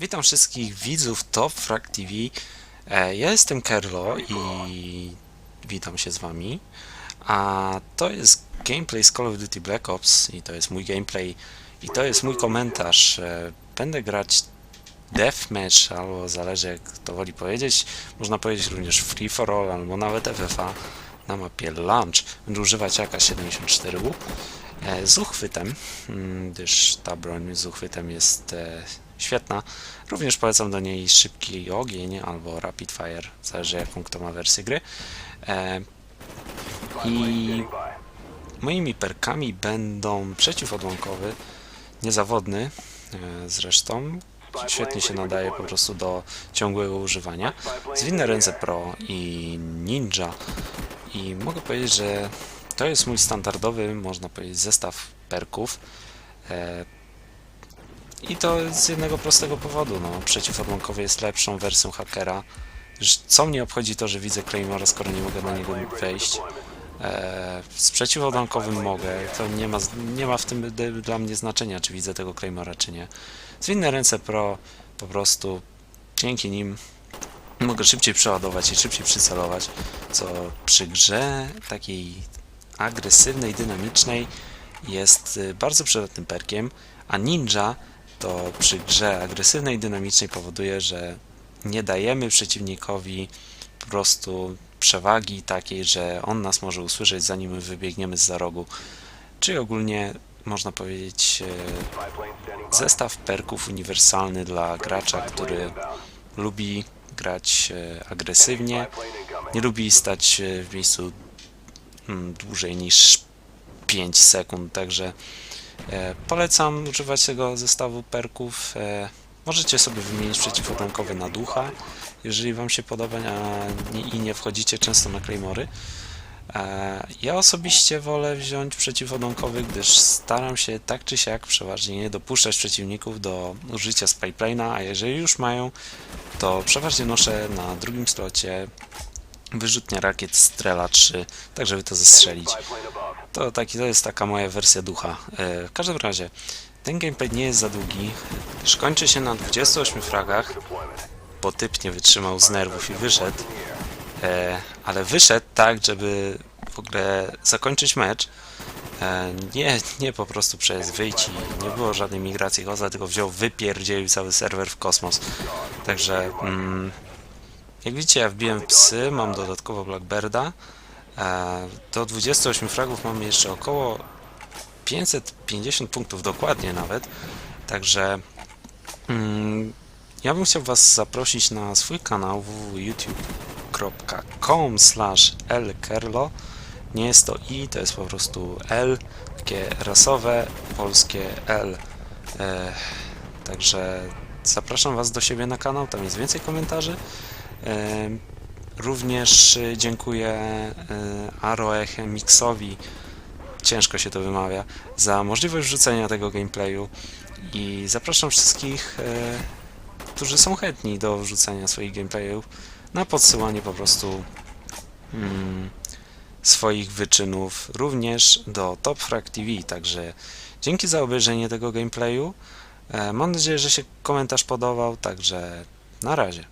Witam wszystkich widzów Top Frag TV. E, Ja jestem Kerlo i witam się z wami. A to jest gameplay z Call of Duty Black Ops i to jest mój gameplay i to jest mój komentarz. E, Będę grać Deathmatch, albo zależy jak to woli powiedzieć. Można powiedzieć również Free for All, albo nawet FFA na mapie Launch. Będę używać AK-74 e, z uchwytem, mm, gdyż ta broń z uchwytem jest e, świetna. Również polecam do niej szybki ogień albo rapid fire, zależy jaką kto ma wersję gry. E, I moimi perkami będą przeciwodłamkowy, niezawodny e, zresztą. Świetnie się nadaje po prostu do ciągłego używania. Zwinne ręce Pro i Ninja. I mogę powiedzieć, że to jest mój standardowy, można powiedzieć, zestaw perków. E, i to z jednego prostego powodu. No, przeciwodłamkowy jest lepszą wersją hakera. Co mnie obchodzi to, że widzę Claymora, skoro nie mogę na niego wejść. E, z przeciwodłamkowym mogę. To nie ma, nie ma w tym dla mnie znaczenia, czy widzę tego Claymora, czy nie. Zwinne ręce Pro po prostu dzięki nim mogę szybciej przeładować i szybciej przycelować, co przy grze takiej agresywnej, dynamicznej jest y, bardzo przydatnym perkiem, a ninja to przy grze agresywnej, dynamicznej powoduje, że nie dajemy przeciwnikowi po prostu przewagi takiej, że on nas może usłyszeć zanim my wybiegniemy z za rogu. Czyli ogólnie można powiedzieć e, zestaw perków uniwersalny dla gracza, który lubi grać e, agresywnie, nie lubi stać w miejscu dłużej niż 5 sekund, także e, polecam używać tego zestawu perków. E, możecie sobie wymienić przeciwodłamkowy na ducha, jeżeli Wam się podoba i nie wchodzicie często na Claymory. E, ja osobiście wolę wziąć przeciwodłamkowy, gdyż staram się tak czy siak przeważnie nie dopuszczać przeciwników do użycia spyplane'a, a jeżeli już mają, to przeważnie noszę na drugim slocie wyrzutnia rakiet Strela 3, tak żeby to zestrzelić. To, taki, to jest taka moja wersja ducha. E, w każdym razie, ten gameplay nie jest za długi, gdyż kończy się na 28 fragach, bo typ nie wytrzymał z nerwów i wyszedł. E, ale wyszedł tak, żeby w ogóle zakończyć mecz. E, nie, nie po prostu przez wyjść i nie było żadnej migracji Goza, tylko wziął, wypierdzielił cały serwer w kosmos. Także mm, jak widzicie, ja wbiłem psy, mam dodatkowo Blackbirda. E, do 28 fragów mamy jeszcze około 550 punktów dokładnie nawet. Także mm, ja bym chciał Was zaprosić na swój kanał www.youtube.com lkerlo Nie jest to i, to jest po prostu L, takie rasowe, polskie L. E, także zapraszam Was do siebie na kanał, tam jest więcej komentarzy. E, Również y, dziękuję y, Aroech Mixowi, ciężko się to wymawia, za możliwość wrzucenia tego gameplayu i zapraszam wszystkich, y, którzy są chętni do wrzucenia swoich gameplayów na podsyłanie po prostu mm, swoich wyczynów również do Top Frag TV, także dzięki za obejrzenie tego gameplayu. E, Mam nadzieję, że się komentarz podobał, także na razie.